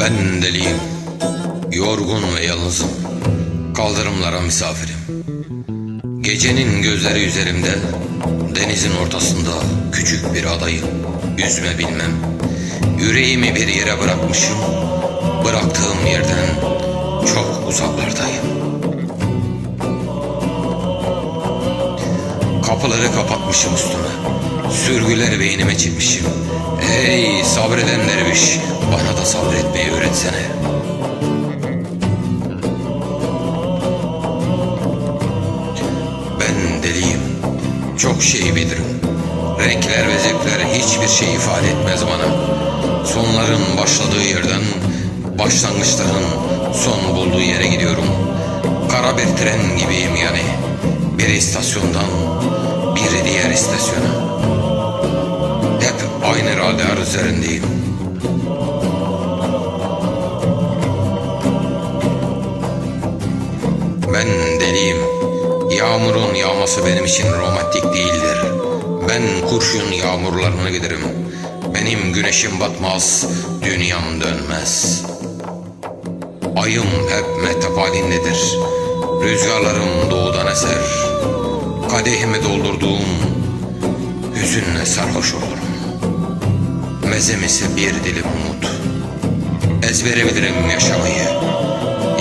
Ben deliyim. Yorgun ve yalnızım. Kaldırımlara misafirim. Gecenin gözleri üzerimde. Denizin ortasında küçük bir adayım. Yüzme bilmem. Yüreğimi bir yere bırakmışım. Bıraktığım yerden çok uzaklardayım. Kapıları kapatmışım üstüme. Sürgüleri beynime çekmişim. Ey sabreden derviş, bana da sabretmeyi öğretsene. Ben deliyim. Çok şey bilirim. Renkler ve zevkler hiçbir şey ifade etmez bana. Sonların başladığı yerden başlangıçların son bulduğu yere gidiyorum. Kara bir tren gibiyim yani. Bir istasyondan bir diğer istasyona. Radar üzerindeyim. Ben deliyim. Yağmurun yağması benim için romantik değildir. Ben kurşun yağmurlarına giderim. Benim güneşim batmaz, dünyam dönmez. Ayım hep metap halindedir. Rüzgarlarım doğudan eser. Kadehimi doldurduğum hüzünle sarhoş olurum. Mezem ise bir dilim umut. Ezbere bilirim yaşamayı.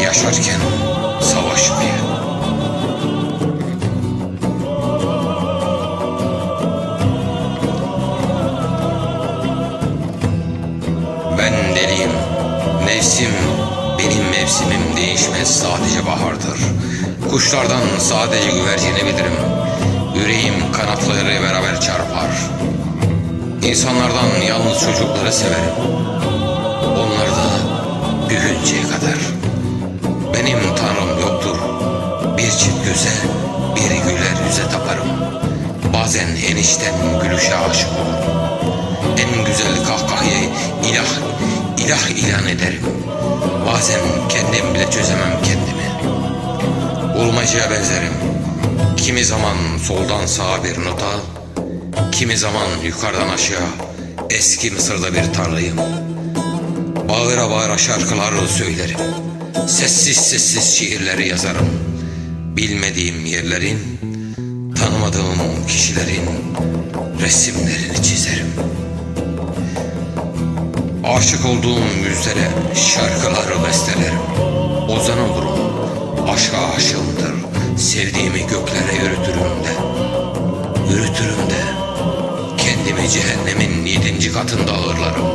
Yaşarken savaşmayı. Ben deliyim. Mevsim benim mevsimim değişmez sadece bahardır. Kuşlardan sadece güvercini bilirim. Yüreğim kanatları beraber çarpar. İnsanlardan yalnız çocukları severim. Onlar da büyüyünceye kadar. Benim tanrım yoktur. Bir çift göze, bir güler yüze taparım. Bazen enişten gülüşe aşık olurum. En güzel kahkahayı ilah, ilah ilan ederim. Bazen kendim bile çözemem kendimi. Bulmacaya benzerim. Kimi zaman soldan sağa bir nota, kimi zaman yukarıdan aşağı eski Mısır'da bir tarlayım. Bağıra bağıra şarkılar söylerim. Sessiz sessiz şiirleri yazarım. Bilmediğim yerlerin, tanımadığım kişilerin resimlerini çizerim. Aşık olduğum yüzlere şarkıları bestelerim. Ozan olurum, aşka aşığımdır. Sevdiğimi katında ağırlarım.